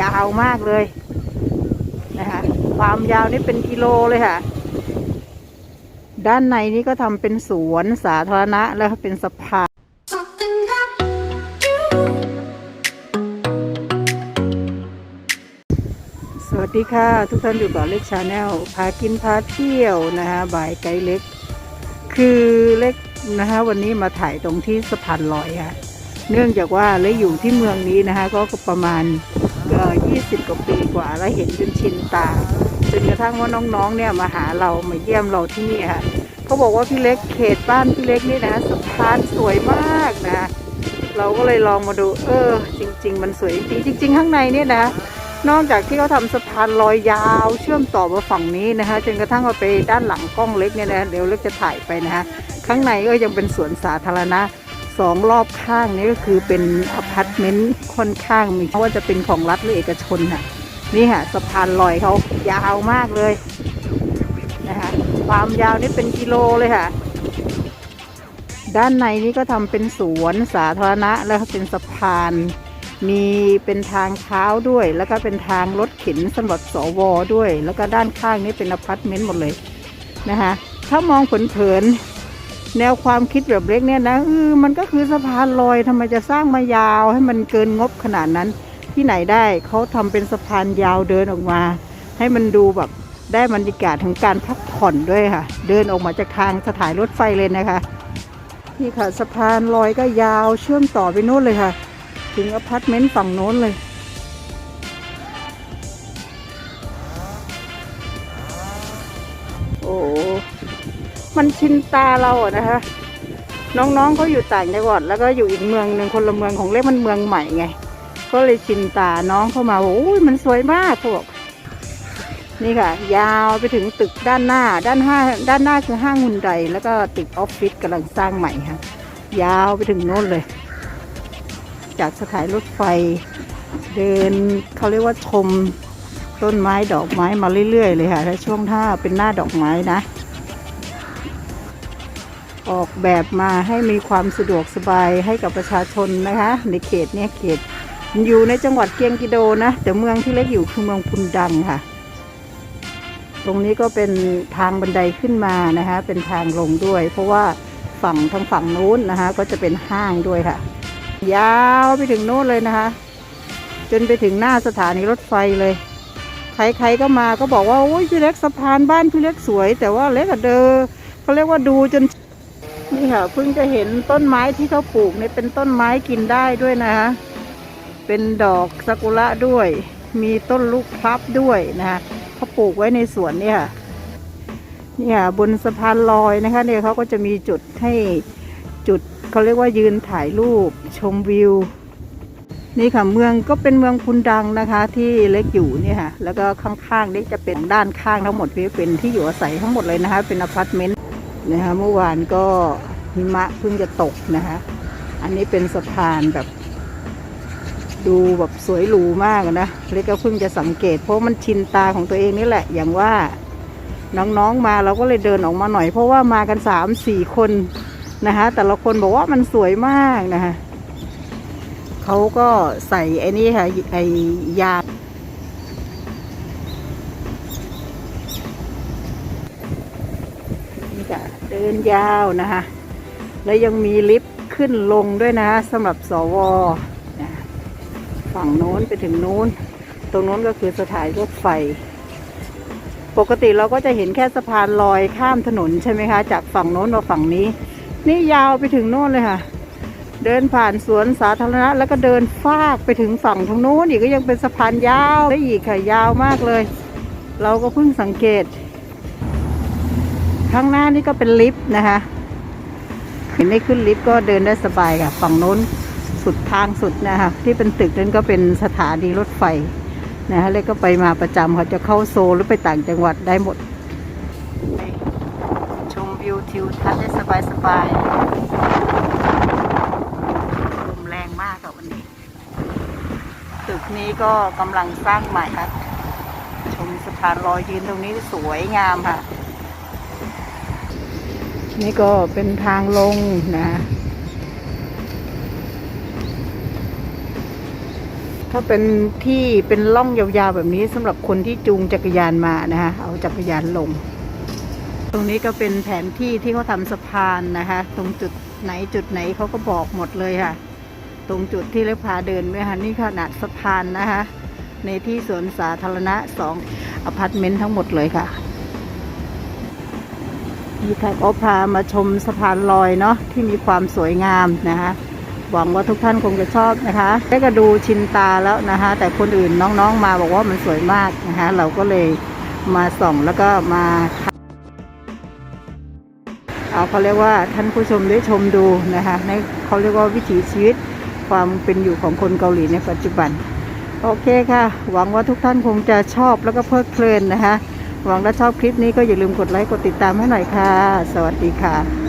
ยาวมากเลยนะคะความยาวนี่เป็นกิโลเลยค่ะ ด้านในนี้ก็ทำเป็นสวนสาธารณะแล้วก็เป็นสะพานสวัสดีค่ะ ทุกท่านอยู่กับเล็กชาแนลพากินพาเที่ยวนะคะบายไกด์เล็ก คือเล็กนะคะวันนี้มาถ่ายตรงที่สะพานลอยค่ะเนื่องจากว่าเล็กอยู่ที่เมืองนี้นะคะก็ประมาณ เอ่อ20กว่าปีกว่าแล้วเห็นจนชินตาจนกระทั่งว่าน้องๆเนี่ยมาหาเรามาเยี่ยมเราที่นี่ค่ะเขาบอกว่าพี่เล็กเขตบ้านพี่เล็กนี่นะสะพานสวยมากนะ เราก็เลยลองมาดู เออ จริง ๆ มันสวยจริงจริง ๆ ข้างในเนี่ยนะ นอกจากที่เขาทำสะพานลอยยาวเชื่อมต่อมาฝั่งนี้นะคะจนกระทั่งเอาไปด้านหลังกล้องเล็กเนี่ยนะเดี๋ยวเล็กจะถ่ายไปนะคะข้างในก็ยังเป็นสวนสาธารณะ สองรอบข้างนี้ก็คือเป็นอพาร์ตเมนต์ค่อนข้างมีว่าจะเป็นของรัฐหรือเอกชนค่ะนี่ค่ะสะพานลอยเขายาวมากเลยนะคะความยาวนี่เป็นกิโลเลยค่ะ ด้านในนี้ก็ทำเป็นสวนสาธารณะแล้วก็เป็นสะพานมีเป็นทางเท้าด้วย แล้วก็เป็นทางรถเข็นสำหรับสวด้วย แล้วก็ด้านข้างนี้เป็นอพาร์ตเมนต์หมดเลยนะคะถ้ามองเผินๆ แนวความคิดแบบเล็กเนี่ยนะเออมันก็คือสะพานลอยทำไมจะสร้างมายาวให้มันเกินงบขนาดนั้น ที่ไหนได้เขาทำเป็นสะพานยาวเดินออกมา ให้มันดูแบบได้บรรยากาศของการพักผ่อนด้วยค่ะ เดินออกมาจากทางสถานรถไฟเลยนะคะนี่ค่ะสะพานลอยก็ยาวเชื่อมต่อไปโน่นเลยค่ะ ถึงอพาร์ตเมนต์ฝั่งโน้นเลย มันชินตาเราอะนะคะ น้องๆเขาอยู่ต่างจังหวัดแล้วก็อยู่อีกเมืองหนึ่งคนละเมืองของเล็กมันเมืองใหม่ไง ก็เลยชินตาน้องเข้ามาโอ้ยมันสวยมากเขาบอกนี่ค่ะ ยาวไปถึงตึกด้านหน้า ด้านห้าด้านหน้าคือห้างฮุนไดแล้วก็ตึกออฟฟิศกำลังสร้างใหม่ค่ะ ยาวไปถึงโน้นเลย จากสถายรถไฟ เดินเขาเรียกว่าชมต้นไม้ดอกไม้มาเรื่อยๆเลยค่ะถ้าช่วงท่าเป็นหน้าดอกไม้นะ ออกแบบมาให้มีความสะดวกสบายให้กับประชาชนนะคะ ในเขตเนี้ยเขต อยู่ในจังหวัดเกียงกิโดนะ แต่เมืองที่เล็กอยู่คือเมืองพุนดังค่ะ ตรงนี้ก็เป็นทางบันไดขึ้นมานะคะ เป็นทางลงด้วย เพราะว่าฝั่งทางฝั่งนู้นนะคะ ก็จะเป็นห้างด้วยค่ะ ยาวไปถึงโน้นเลยนะคะ จนไปถึงหน้าสถานีรถไฟเลยใครๆก็มาก็บอกว่าโอ้ยพี่เล็กสะพานบ้านพี่เล็กสวย แต่ว่าเล็กอะเดอเขาเรียกว่าดูจน นี่ค่ะเพิ่งจะเห็นต้นไม้ที่เขาปลูกเนี่ยเป็นต้นไม้กินได้ด้วยนะคะเป็นดอกซากุระด้วย มีต้นลูกพลับด้วยนะคะเขาปลูกไว้ในสวนเนี่ยค่ะนี่ยบนสะพานลอยนะคะเนี่ยเขาก็จะมีจุดให้จุดเขาเรียกว่ายืนถ่ายรูปชมวิว นี่ค่ะเมืองก็เป็นเมืองพุนดังนะคะที่เล็กอยู่เนี่ยค่ะแล้วก็ข้างๆเล็กจะเป็นด้านข้างทั้งหมดเป็นที่อยู่อาศัยทั้งหมดเลยนะคะเป็นอพาร์ตเมนต์ นะคะเมื่อวานก็หิมะเพิ่งจะตกนะคะ อันนี้เป็นสะพานแบบ ดูแบบสวยหรูมากนะเล็กก็เพิ่งจะสังเกต เพราะมันชินตาของตัวเองนี่แหละ อย่างว่าน้องๆมาเราก็เลยเดินออกมาหน่อย เพราะว่ามากันสามสี่คนนะคะแต่ละคนบอกว่ามันสวยมากนะคะเขาก็ใส่ไอ้นี่ค่ะไอ้ยางนี่ค่ะเดินยาวนะคะ แล้วยังมีลิฟต์ขึ้นลงด้วยนะสำหรับสวนะฝั่งโน้นไปถึงโน้น ตรงโน้นก็คือสถานรถไฟ ปกติเราก็จะเห็นแค่สะพานลอยข้ามถนนใช่ไหมคะ จากฝั่งโน้นมาฝั่งนี้ นี่ยาวไปถึงโน่นเลยค่ะ เดินผ่านสวนสาธารณะ แล้วก็เดินฟากไปถึงฝั่งทางโน้นอีกก็ยังเป็นสะพานยาวได้อีกค่ะยาวมากเลย เราก็เพิ่งสังเกต ข้างหน้านี่ก็เป็นลิฟต์นะคะ เห็นได้ขึ้นลิฟต์ก็เดินได้สบายค่ะ ฝั่งโน้นสุดทางสุดนะคะ ที่เป็นตึกนั้นก็เป็นสถานีรถไฟนะคะแล้วก็ไปมาประจำเขาจะเข้าโซลหรือไปต่างจังหวัดได้หมด ชมวิวทิวทัศน์ได้สบายสบายลมแรงมากค่ะวันนี้ ตึกนี้ก็กำลังสร้างใหม่ครับชมสะพานลอยยืนตรงนี้สวยงามค่ะ นี่ก็เป็นทางลงนะ ถ้าเป็นที่เป็นล่องยาวๆแบบนี้สำหรับคนที่จูงจักรยานมานะคะเอาจักรยานลง ตรงนี้ก็เป็นแผนที่ที่เขาทำสะพานนะคะ ตรงจุดไหนจุดไหนเขาก็บอกหมดเลยค่ะ ตรงจุดที่เล็กพาเดินไหมคะนี่ขนาดสะพานนะคะ ในที่สวนสาธารณะสองอพาร์ตเมนต์ทั้งหมดเลยค่ะ นี่ค่ะก็พามาชมสะพานลอยเนาะที่มีความสวยงามนะคะหวังว่าทุกท่านคงจะชอบนะคะ ได้ก็ดูชินตาแล้วนะคะ แต่คนอื่นน้องๆมาบอกว่ามันสวยมากนะคะ เราก็เลยมาส่องแล้วก็มาเอาเขาเรียกว่าท่านผู้ชมได้ชมดูนะคะในเขาเรียกว่าวิถีชีวิตความเป็นอยู่ของคนเกาหลีในปัจจุบัน โอเคค่ะ หวังว่าทุกท่านคงจะชอบแล้วก็เพลิดเพลินนะคะ หวังถ้าชอบคลิปนี้ก็อย่าลืมกดไลค์กดติดตามให้หน่อยค่ะ สวัสดีค่ะ